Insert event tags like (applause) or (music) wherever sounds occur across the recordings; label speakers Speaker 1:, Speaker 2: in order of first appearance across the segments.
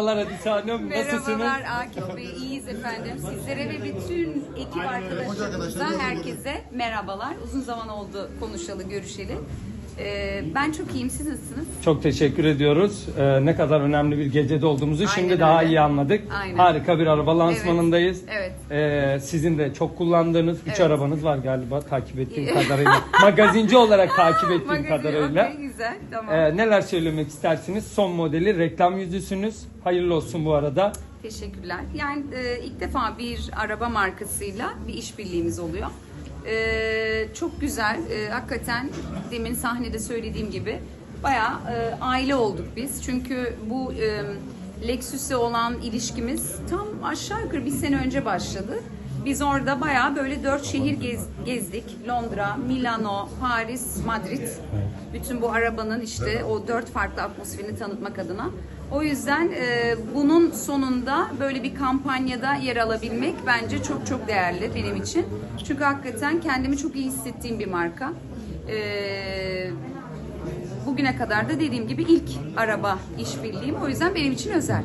Speaker 1: Merhabalar Hadise Hanım, nasılsınız?
Speaker 2: Merhabalar Akif Bey, iyiyiz efendim. Sizlere ve bütün ekip arkadaşlarımıza, herkese merhabalar. Uzun zaman oldu konuşalı, görüşeli. Ee, ben çok iyiyim, siz nasılsınız?
Speaker 1: Çok teşekkür ediyoruz. Ee, ne kadar önemli bir gecede olduğumuzu
Speaker 2: Aynen
Speaker 1: şimdi daha
Speaker 2: öyle.
Speaker 1: iyi anladık.
Speaker 2: Aynen.
Speaker 1: Harika bir araba lansmanındayız.
Speaker 2: Evet.
Speaker 1: Ee, sizin de çok kullandığınız 3
Speaker 2: Evet.
Speaker 1: arabanız var galiba takip ettiğim (laughs) kadarıyla. Magazinci olarak takip ettiğim
Speaker 2: Magazin,
Speaker 1: kadarıyla.
Speaker 2: okey, güzel, tamam.
Speaker 1: Ee, neler söylemek istersiniz? Son modeli reklam yüzüsünüz. Hayırlı olsun bu arada.
Speaker 2: Teşekkürler. Yani e, ilk defa bir araba markasıyla bir işbirliğimiz oluyor. E, çok güzel. E, hakikaten demin sahnede söylediğim gibi bayağı e, aile olduk biz. Çünkü bu e, Lexus'e olan ilişkimiz tam aşağı yukarı bir sene önce başladı. Biz orada bayağı böyle dört şehir gez- gezdik. Londra, Milano, Paris, Madrid. Bütün bu arabanın işte o dört farklı atmosferini tanıtmak adına. O yüzden e, bunun sonunda böyle bir kampanyada yer alabilmek bence çok çok değerli benim için. Çünkü hakikaten kendimi çok iyi hissettiğim bir marka. E, bugüne kadar da dediğim gibi ilk araba işbirliğim. O yüzden benim için özel.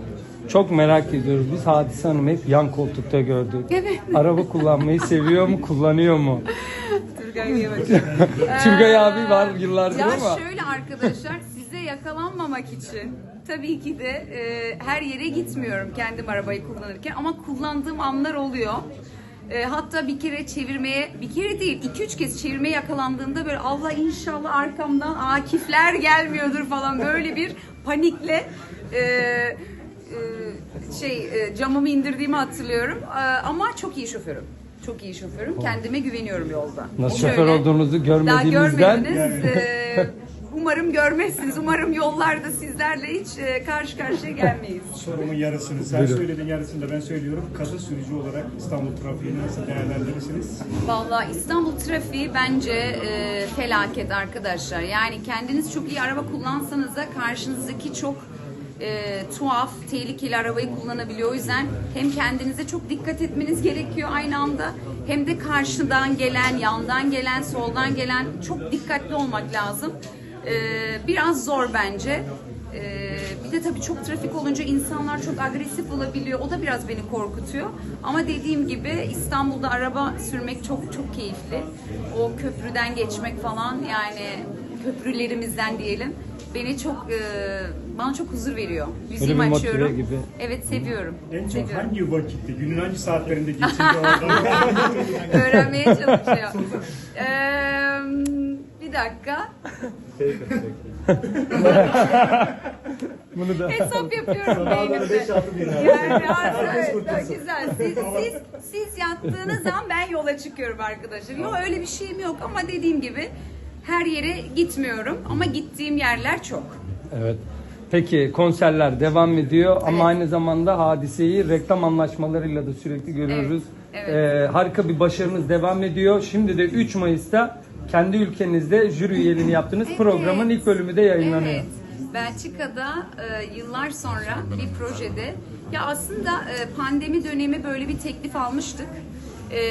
Speaker 1: Çok merak ediyoruz. Biz Hadise Hanım hep yan koltukta gördük.
Speaker 2: Evet.
Speaker 1: Araba kullanmayı seviyor mu, kullanıyor mu?
Speaker 2: Turgay. (laughs)
Speaker 1: Turgay abi var yıllardır
Speaker 2: ya
Speaker 1: ama.
Speaker 2: şöyle arkadaşlar size yakalanmamak için tabii ki de e, her yere gitmiyorum kendim arabayı kullanırken ama kullandığım anlar oluyor. E, hatta bir kere çevirmeye, bir kere değil iki üç kez çevirmeye yakalandığımda böyle Allah inşallah arkamdan akifler gelmiyordur falan böyle bir panikle e, e, şey e, camımı indirdiğimi hatırlıyorum. E, ama çok iyi şoförüm. Çok iyi şoförüm. Kendime güveniyorum yolda.
Speaker 1: Nasıl şoför olduğunuzu
Speaker 2: daha
Speaker 1: görmediğimizden
Speaker 2: görmediniz. (laughs) Ee, umarım görmezsiniz. Umarım yollarda sizlerle hiç e, karşı karşıya gelmeyiz.
Speaker 3: Sorumun yarısını sen
Speaker 1: Buyurun.
Speaker 3: söyledin yarısını da ben söylüyorum. Kadın sürücü olarak İstanbul trafiğini nasıl değerlendirirsiniz?
Speaker 2: Vallahi İstanbul trafiği bence e, felaket arkadaşlar. Yani kendiniz çok iyi araba kullansanız da karşınızdaki çok e, tuhaf, tehlikeli arabayı kullanabiliyor. O yüzden hem kendinize çok dikkat etmeniz gerekiyor aynı anda hem de karşıdan gelen, yandan gelen, soldan gelen çok dikkatli olmak lazım. E, biraz zor bence. Ee, bir de tabii çok trafik olunca insanlar çok agresif olabiliyor. O da biraz beni korkutuyor. Ama dediğim gibi İstanbul'da araba sürmek çok çok keyifli. O köprüden geçmek falan yani köprülerimizden diyelim. Beni çok e, bana çok huzur veriyor. Müziğimi
Speaker 1: Böyle bir motive
Speaker 2: açıyorum.
Speaker 1: gibi.
Speaker 2: Evet seviyorum.
Speaker 3: En çok
Speaker 2: seviyorum.
Speaker 3: hangi vakitte, günün hangi saatlerinde geçirdi (laughs) orada?
Speaker 2: Öğrenmeye çalışıyor. (laughs) Ee, dakika. (laughs)
Speaker 1: bunu da
Speaker 2: Hesap yapıyorum beynimde. Yani evet, güzel. Siz, siz, siz yattığınız zaman ben yola çıkıyorum arkadaşlar. Yok öyle bir şeyim yok ama dediğim gibi her yere gitmiyorum ama gittiğim yerler çok.
Speaker 1: Evet. Peki konserler devam ediyor ama
Speaker 2: Evet.
Speaker 1: aynı zamanda hadiseyi reklam anlaşmalarıyla da sürekli görüyoruz.
Speaker 2: Evet,
Speaker 1: Ee, harika bir başarınız devam ediyor. Şimdi de 3 Mayıs'ta kendi ülkenizde jüri üyeliğini yaptığınız (laughs)
Speaker 2: Evet.
Speaker 1: programın ilk bölümü de yayınlanıyor.
Speaker 2: Evet. Belçika'da e, yıllar sonra bir projede ya aslında e, pandemi dönemi böyle bir teklif almıştık. E,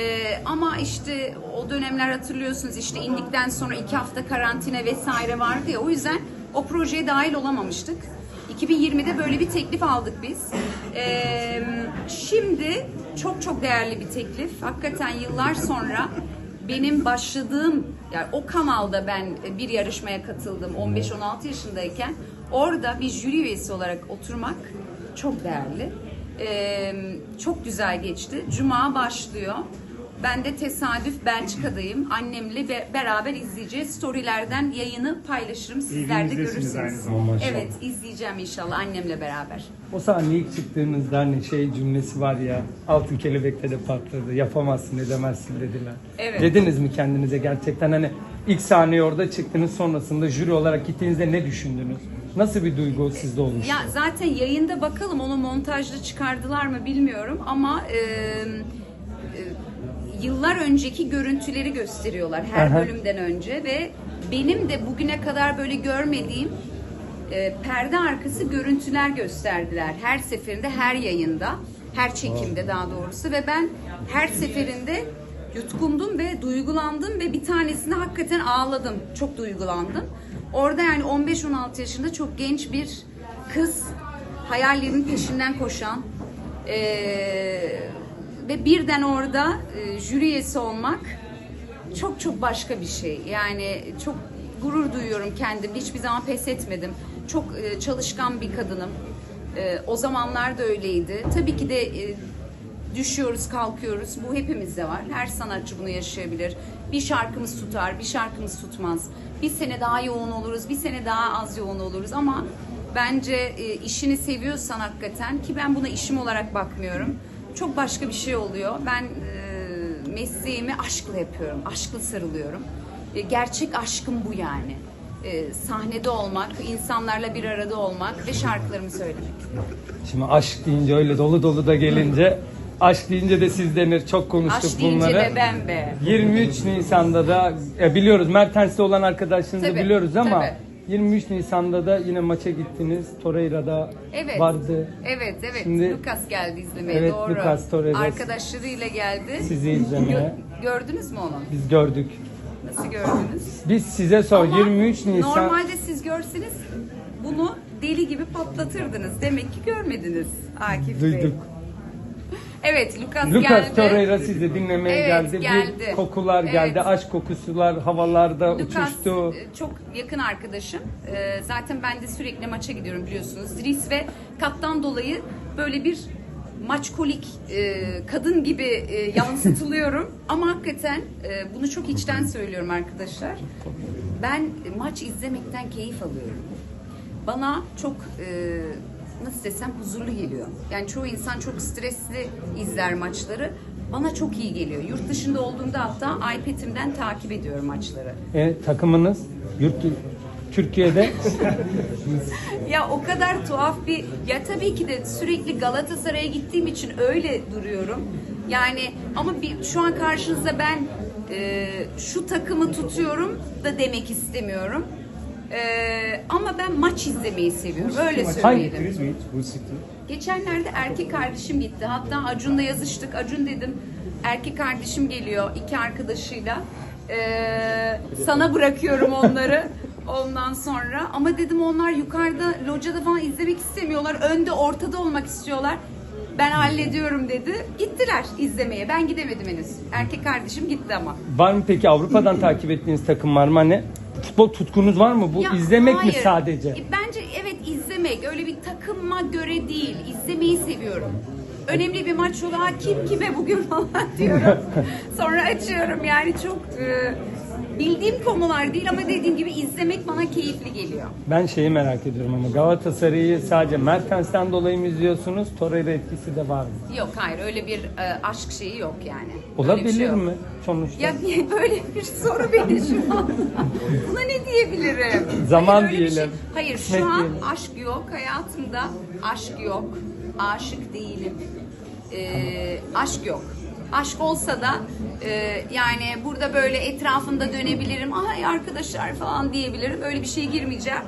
Speaker 2: ama işte o dönemler hatırlıyorsunuz işte indikten sonra iki hafta karantina vesaire vardı ya o yüzden o projeye dahil olamamıştık. 2020'de böyle bir teklif aldık biz. E, şimdi çok çok değerli bir teklif. Hakikaten yıllar sonra benim başladığım yani o kanalda ben bir yarışmaya katıldım 15-16 yaşındayken orada bir jüri üyesi olarak oturmak çok değerli. Ee, çok güzel geçti. Cuma başlıyor. Ben de tesadüf Belçika'dayım. Annemle be- beraber izleyeceğiz. Storylerden yayını paylaşırım. Sizler de
Speaker 3: aynı
Speaker 2: görürsünüz.
Speaker 3: zamanda.
Speaker 1: Maşallah.
Speaker 2: Evet izleyeceğim inşallah annemle beraber.
Speaker 1: O sahneye ilk çıktığınızda hani şey cümlesi var ya altın kelebekte de patladı yapamazsın edemezsin dediler.
Speaker 2: Evet.
Speaker 1: Dediniz mi kendinize gerçekten hani ilk sahneye orada çıktınız sonrasında jüri olarak gittiğinizde ne düşündünüz? Nasıl bir duygu sizde olmuş?
Speaker 2: Ya zaten yayında bakalım onu montajda çıkardılar mı bilmiyorum ama e, e, yıllar önceki görüntüleri gösteriyorlar her
Speaker 1: Aha.
Speaker 2: bölümden önce ve benim de bugüne kadar böyle görmediğim e, perde arkası görüntüler gösterdiler her seferinde her yayında her çekimde daha doğrusu ve ben her seferinde yutkundum ve duygulandım ve bir tanesinde hakikaten ağladım çok duygulandım orada yani 15-16 yaşında çok genç bir kız hayallerimin peşinden koşan e, ve birden orada e, jüri üyesi olmak çok çok başka bir şey. Yani çok gurur duyuyorum kendim. Hiçbir zaman pes etmedim. Çok e, çalışkan bir kadınım. E, o zamanlar da öyleydi. Tabii ki de e, düşüyoruz, kalkıyoruz. Bu hepimizde var. Her sanatçı bunu yaşayabilir. Bir şarkımız tutar, bir şarkımız tutmaz. Bir sene daha yoğun oluruz, bir sene daha az yoğun oluruz ama bence e, işini seviyorsan hakikaten ki ben buna işim olarak bakmıyorum. Çok başka bir şey oluyor. Ben e, mesleğimi aşkla yapıyorum, aşkla sarılıyorum. E, gerçek aşkım bu yani. E, sahnede olmak, insanlarla bir arada olmak ve şarkılarımı söylemek.
Speaker 1: Şimdi aşk deyince öyle dolu dolu da gelince aşk deyince de siz denir. Çok konuştuk
Speaker 2: Aşk deyince
Speaker 1: bunları.
Speaker 2: de ben be.
Speaker 1: 23 Nisan'da da e, biliyoruz Mertens'te olan arkadaşınızı
Speaker 2: Tabii,
Speaker 1: biliyoruz ama
Speaker 2: tabii.
Speaker 1: 23 Nisan'da da yine maça gittiniz. Torreira'da
Speaker 2: Evet.
Speaker 1: vardı.
Speaker 2: Evet, evet.
Speaker 1: Şimdi-
Speaker 2: Lucas geldi izlemeye.
Speaker 1: Evet,
Speaker 2: Doğru.
Speaker 1: Lucas Torres.
Speaker 2: Arkadaşlarıyla geldi.
Speaker 1: Sizi izlemeye.
Speaker 2: Gö- gördünüz mü onu?
Speaker 1: Biz gördük.
Speaker 2: Nasıl gördünüz?
Speaker 1: Biz size sor
Speaker 2: Ama
Speaker 1: 23 Nisan
Speaker 2: Normalde siz görseniz bunu deli gibi patlatırdınız. Demek ki görmediniz Akif Bey.
Speaker 1: duyduk.
Speaker 2: Evet, Lucas,
Speaker 1: Lucas
Speaker 2: geldi.
Speaker 1: Torreira sizi dinlemeye
Speaker 2: Evet,
Speaker 1: geldi.
Speaker 2: geldi.
Speaker 1: Bir kokular
Speaker 2: Evet.
Speaker 1: geldi. Aşk kokusular havalarda
Speaker 2: Lucas
Speaker 1: uçuştu.
Speaker 2: e, çok yakın arkadaşım. E, Zaten ben de sürekli maça gidiyorum biliyorsunuz. Dries ve Kat'tan dolayı böyle bir maçkolik e, kadın gibi e, (laughs) yansıtılıyorum. Ama hakikaten e, bunu çok içten söylüyorum arkadaşlar. Ben maç izlemekten keyif alıyorum. Bana çok e, nasıl desem huzurlu geliyor. Yani çoğu insan çok stresli izler maçları. Bana çok iyi geliyor. Yurt dışında olduğumda hatta iPad'imden takip ediyorum maçları.
Speaker 1: E, takımınız yurt Türkiye'de (laughs)
Speaker 2: Ya o kadar tuhaf bir ya tabii ki de sürekli Galatasaray'a gittiğim için öyle duruyorum. Yani ama bir, şu an karşınızda ben e, şu takımı tutuyorum da demek istemiyorum. E, ama ben maç izlemeyi seviyorum. Öyle söyleyelim. Geçenlerde erkek kardeşim gitti. Hatta Acun'la yazıştık. Acun dedim erkek kardeşim geliyor iki arkadaşıyla. Ee, sana bırakıyorum onları. (laughs) Ondan sonra ama dedim onlar yukarıda locada falan izlemek istemiyorlar. Önde ortada olmak istiyorlar. Ben hallediyorum dedi. Gittiler izlemeye. Ben gidemedim henüz. Erkek kardeşim gitti ama.
Speaker 1: var mı peki Avrupa'dan (clears throat) takip ettiğiniz takım var mı? Hani futbol tutkunuz var mı? Bu
Speaker 2: Ya,
Speaker 1: izlemek
Speaker 2: hayır.
Speaker 1: mi sadece?
Speaker 2: E, Bence evet izlemek. Öyle bir takıma göre değil. İzlemeyi seviyorum. Önemli bir maç olur. Ha, kim kime bugün (laughs) falan diyorum. (laughs) Sonra açıyorum. Yani çok e, bildiğim konular değil ama dediğim gibi izlemek bana keyifli geliyor.
Speaker 1: Ben şeyi merak ediyorum ama Galatasaray'ı sadece Mertens'ten dolayı mı izliyorsunuz? Torreira etkisi de var mı?
Speaker 2: Yok hayır öyle bir e, aşk şeyi yok yani. Bir
Speaker 1: Olabilir
Speaker 2: şey yok.
Speaker 1: mi sonuçta?
Speaker 2: Ya böyle bir soru beni şu an. Buna ne diyebilirim? (laughs)
Speaker 1: Zaman
Speaker 2: Hayır, bir
Speaker 1: diyelim.
Speaker 2: Şey. Hayır
Speaker 1: Kısmet
Speaker 2: şu an
Speaker 1: diyelim.
Speaker 2: aşk yok hayatımda. Aşk yok. Aşık değilim. Ee, aşk yok. Aşk olsa da e, yani burada böyle etrafında dönebilirim. Ay arkadaşlar falan diyebilirim. Öyle bir şeye girmeyeceğim.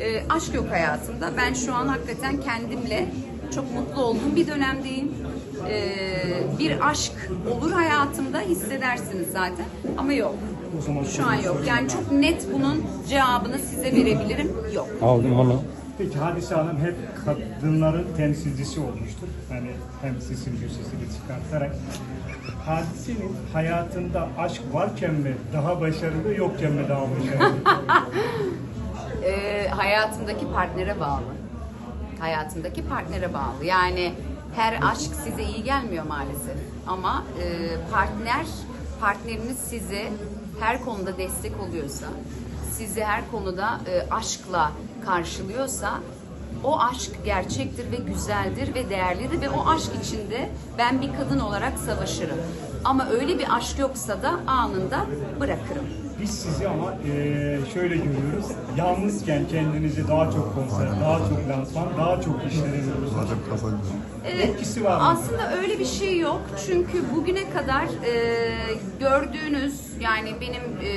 Speaker 2: Ee, aşk yok hayatımda. Ben şu an hakikaten kendimle çok mutlu olduğum bir dönemdeyim. Ee, bir aşk olur hayatımda hissedersiniz zaten ama yok. Şu an yok. Yani çok net bunun cevabını size verebilirim. Yok.
Speaker 1: Aldım onu.
Speaker 3: Peki Hadise Hanım hep kadınların temsilcisi olmuştur. Yani hem sesin bir sesini çıkartarak. Hadise'nin hayatında aşk varken mi daha başarılı, yokken mi daha başarılı? (laughs)
Speaker 2: Ee, hayatımdaki partnere bağlı. Hayatımdaki partnere bağlı. Yani her aşk size iyi gelmiyor maalesef. Ama e, partner, partneriniz size her konuda destek oluyorsa, sizi her konuda e, aşkla karşılıyorsa o aşk gerçektir ve güzeldir ve değerlidir ve o aşk içinde ben bir kadın olarak savaşırım. Ama öyle bir aşk yoksa da anında bırakırım.
Speaker 3: Biz sizi ama eee, şöyle görüyoruz. Yalnızken kendinizi daha çok konser, daha çok lansman, daha çok işlere veriyorsunuz.
Speaker 2: Evet,
Speaker 3: Etkisi var mı?
Speaker 2: Aslında öyle bir şey yok. Çünkü bugüne kadar e, gördüğünüz yani benim e,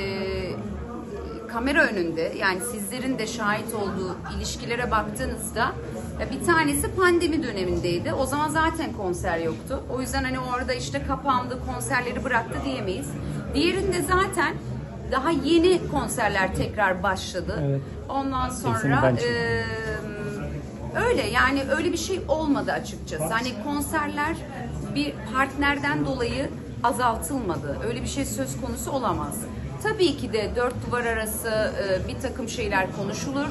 Speaker 2: kamera önünde yani sizlerin de şahit olduğu ilişkilere baktığınızda ya bir tanesi pandemi dönemindeydi. O zaman zaten konser yoktu. O yüzden hani orada işte kapandı, konserleri bıraktı diyemeyiz. Diğerinde zaten daha yeni konserler tekrar başladı.
Speaker 1: Evet.
Speaker 2: Ondan sonra e, Öyle yani öyle bir şey olmadı açıkçası. Hani konserler bir partnerden dolayı azaltılmadı. Öyle bir şey söz konusu olamaz. Tabii ki de dört duvar arası e, bir takım şeyler konuşulur,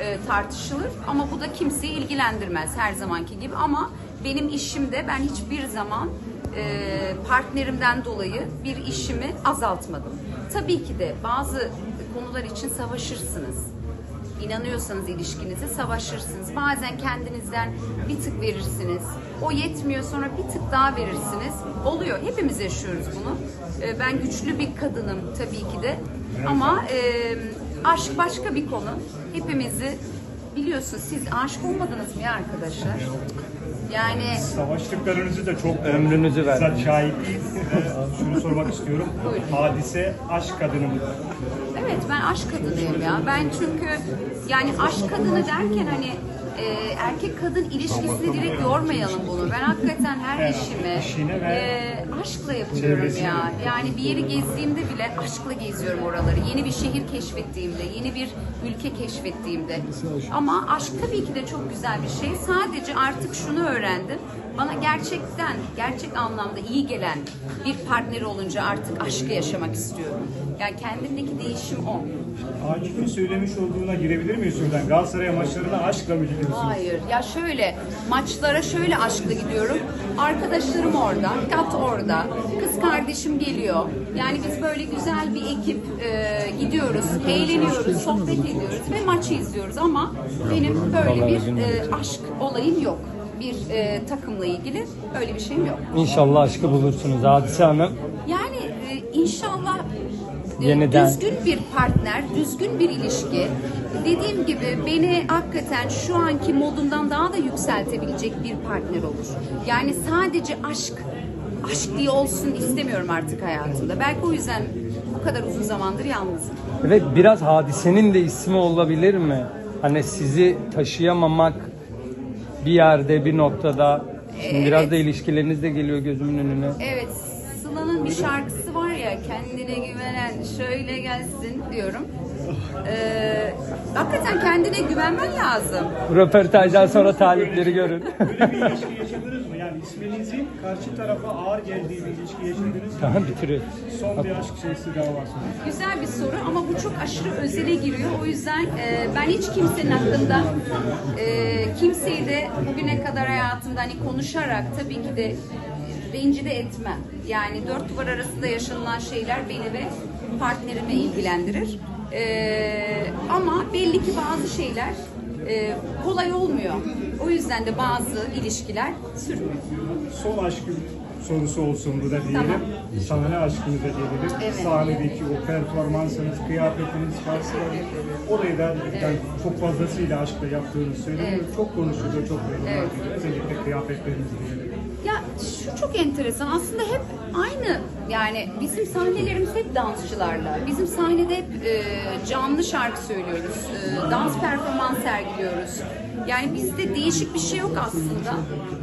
Speaker 2: e, tartışılır ama bu da kimseyi ilgilendirmez her zamanki gibi. Ama benim işimde ben hiçbir zaman e, partnerimden dolayı bir işimi azaltmadım. Tabii ki de bazı konular için savaşırsınız inanıyorsanız ilişkinize savaşırsınız. Bazen kendinizden bir tık verirsiniz. O yetmiyor sonra bir tık daha verirsiniz. Oluyor. Hepimiz yaşıyoruz bunu. Ee, Ben güçlü bir kadınım tabii ki de. Ama e, aşk başka bir konu. Hepimizi biliyorsunuz. Siz aşık olmadınız mı ya arkadaşlar? Yani
Speaker 3: Savaştıklarınızı da çok
Speaker 1: Ömrünüzü ver.
Speaker 3: bizzat şahitliyiz. Ve Şunu sormak istiyorum.
Speaker 2: Buyurun.
Speaker 3: Hadise aşk kadını mı?
Speaker 2: Evet ben aşk kadınıyım ya. Ben çünkü yani aşk kadını derken hani e, erkek kadın ilişkisini direkt yormayalım bunu. Ben hakikaten her işimi e, aşkla yapıyorum ya. Yani bir yeri gezdiğimde bile aşkla geziyorum oraları. Yeni bir şehir keşfettiğimde, yeni bir ülke keşfettiğimde. Ama aşk tabii ki de çok güzel bir şey. Sadece artık şunu öğrendim. Bana gerçekten, gerçek anlamda iyi gelen bir partner olunca artık aşkı yaşamak istiyorum. Yani kendimdeki değişim o.
Speaker 3: Akif'in söylemiş olduğuna girebilir miyiz şuradan? Galatasaray maçlarına aşkla mı gidiyorsunuz?
Speaker 2: Hayır. Ya şöyle, maçlara şöyle aşkla gidiyorum. Arkadaşlarım orada, kat orada, kız kardeşim geliyor. Yani biz böyle güzel bir ekip e, gidiyoruz, eğleniyoruz, sohbet ediyoruz ve maçı izliyoruz. Ama benim böyle bir e, aşk olayım yok. Bir e, takımla ilgili öyle bir şeyim yok.
Speaker 1: İnşallah aşkı bulursunuz Hadise Hanım.
Speaker 2: Yani e, inşallah e,
Speaker 1: Yeniden.
Speaker 2: düzgün bir partner, düzgün bir ilişki. Dediğim gibi beni hakikaten şu anki modumdan daha da yükseltebilecek bir partner olur. Yani sadece aşk, aşk diye olsun istemiyorum artık hayatımda. Belki o yüzden bu kadar uzun zamandır yalnızım.
Speaker 1: Evet biraz hadisenin de ismi olabilir mi? Hani sizi taşıyamamak bir yerde bir noktada. Şimdi biraz da ilişkileriniz de geliyor gözümün önüne.
Speaker 2: Evet, Sıla'nın bir şarkısı var ya, kendine güvenen şöyle gelsin diyorum. Ee, hakikaten kendine güvenmen lazım.
Speaker 1: Röportajdan sonra talipleri görün.
Speaker 3: Böyle bir ilişki yaşadınız mı? Yani isminizin karşı tarafa ağır geldiği bir ilişki yaşadınız mı?
Speaker 1: tamam bitiriyoruz.
Speaker 3: Son bir aşk şeysi sonra.
Speaker 2: Güzel bir soru ama bu çok aşırı özele giriyor. O yüzden e, ben hiç kimsenin hakkında e, kimseyi de bugüne kadar hayatımda hani konuşarak tabii ki de rencide etmem. Yani dört duvar arasında yaşanılan şeyler beni ve partnerimi ilgilendirir. E, ama belli ki bazı şeyler e, kolay olmuyor. O yüzden de bazı ilişkiler sürmüyor.
Speaker 3: Son aşkın sorusu olsun bu da diyelim.
Speaker 2: Tamam.
Speaker 3: Sahne aşkınıza gelelim.
Speaker 2: Evet.
Speaker 3: Sahnedeki o performansınız, kıyafetiniz, şarkılarınız. Orayı da yani çok fazlasıyla aşkla yaptığınız söyleniyor.
Speaker 2: Evet.
Speaker 3: Çok konuşuluyor, çok yorumlar
Speaker 2: Evet.
Speaker 3: Özellikle kıyafetleriniz diyelim.
Speaker 2: Ya şu çok enteresan. Aslında hep aynı. Yani bizim sahnelerimiz hep dansçılarla. Bizim sahnede hep e, canlı şarkı söylüyoruz. E, dans performans sergiliyoruz. Yani bizde değişik bir şey yok aslında.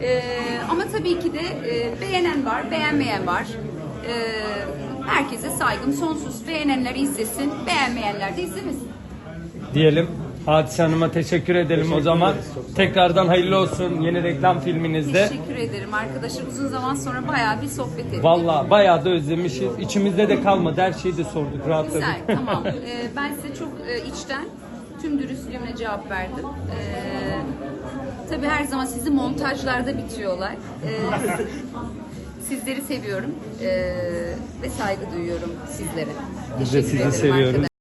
Speaker 2: E, ama tabii ki de e, beğenen var, beğenmeyen var. E, herkese saygım sonsuz. Beğenenler izlesin, beğenmeyenler de izlemesin.
Speaker 1: Diyelim. Hadise Hanım'a teşekkür edelim o zaman. Tekrardan hayırlı olsun yeni reklam filminizde.
Speaker 2: Teşekkür ederim arkadaşlar. Uzun zaman sonra bayağı bir sohbet ettik.
Speaker 1: Vallahi bayağı da özlemişiz. İçimizde de kalmadı. Her şeyi de sorduk. Rahatladık.
Speaker 2: Güzel, tamam. (laughs) Ee, ben size çok e, içten, tüm dürüstlüğümle cevap verdim. Ee, tabii her zaman sizi montajlarda bitiyorlar. Ee, sizleri seviyorum ee, ve saygı duyuyorum sizlere.
Speaker 1: Biz de
Speaker 2: Teşekkür
Speaker 1: sizi
Speaker 2: ederim
Speaker 1: seviyoruz.